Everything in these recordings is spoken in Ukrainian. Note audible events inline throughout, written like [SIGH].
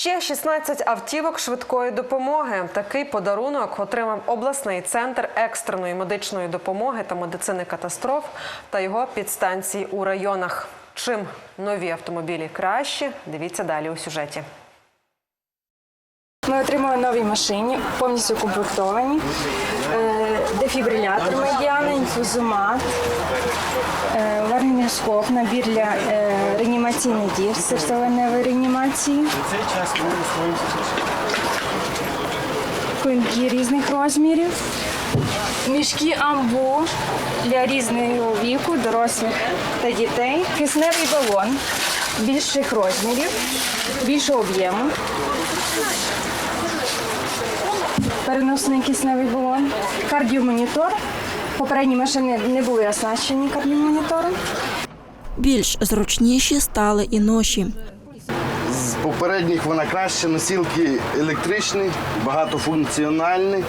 Ще 16 автівок швидкої допомоги. Такий подарунок отримав обласний центр екстреної медичної допомоги та медицини катастроф та його підстанції у районах. Чим нові автомобілі кращі? Дивіться далі у сюжеті. Ми отримали нові машини, повністю комплектовані. Дефібрилятор медіана, інфузомат, е, ларингоскоп, набір для е, реанімаційних дір, серцево-веневої реанімації. Клинки різних розмірів, мішки амбу для різного віку, дорослих та дітей, кисневий балон більших розмірів, більшого об'єму. Переносний кисневий балон, кардіомонітор. Попередні машини не були оснащені кардіомонітором. Більш зручніші стали і ноші. Попередніх вона краще, носілки електричні, багатофункціональні.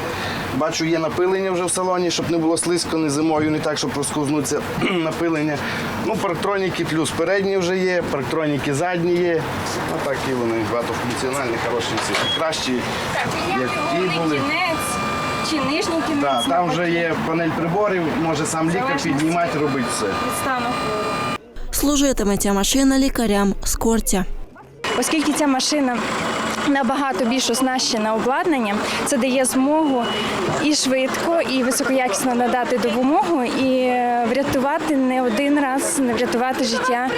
Бачу, є напилення вже в салоні, щоб не було слизько не зимою, не так, щоб розковзнуться [CLEARS THROAT] напилення. Ну, парктроніки плюс передні вже є, парктроніки задні є. Ну, так і вони багатофункціональні, хороші всі. Кращі, як ті були. чи нижній кінець. Так, там вже є панель приборів, може сам лікар піднімати, робити все. Служитиме ця машина лікарям з корця. Оскільки ця машина набагато більш оснащена обладнанням, це дає змогу і швидко, і високоякісно надати допомогу, і врятувати не один раз, не врятувати життя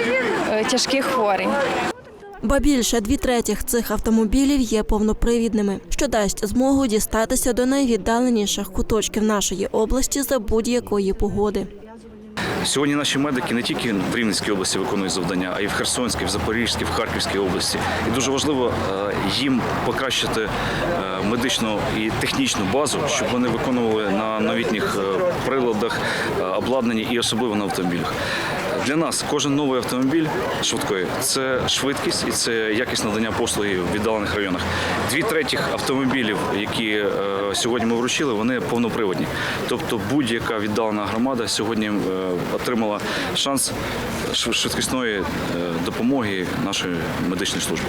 е, тяжких хворих. Ба більше дві третіх цих автомобілів є повнопривідними, що дасть змогу дістатися до найвіддаленіших куточків нашої області за будь-якої погоди. Сьогодні наші медики не тільки в Рівненській області виконують завдання, а й в Херсонській, в Запорізькій, в Харківській області. І дуже важливо е, їм покращити е, медичну і технічну базу, щоб вони виконували на новітніх е, приладах, обладнанні і особливо на автомобілях. Для нас кожен новий автомобіль швидкої це швидкість і це якість надання послуги в віддалених районах. Дві третіх автомобілів, які е, сьогодні ми вручили, вони повноприводні. Тобто будь-яка віддалена громада сьогодні е, отримала шанс швидкісної е, допомоги нашої медичної служби.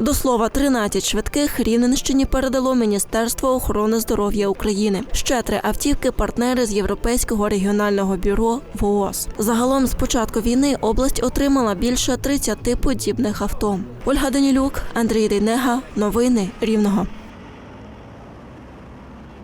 До слова, 13 швидких Рівненщині передало Міністерство охорони здоров'я України. Ще три автівки партнери з Європейського регіонального бюро ВООЗ. Загалом з початку війни область отримала більше 30 подібних авто. Ольга Данілюк, Андрій Дейнега. Новини Рівного.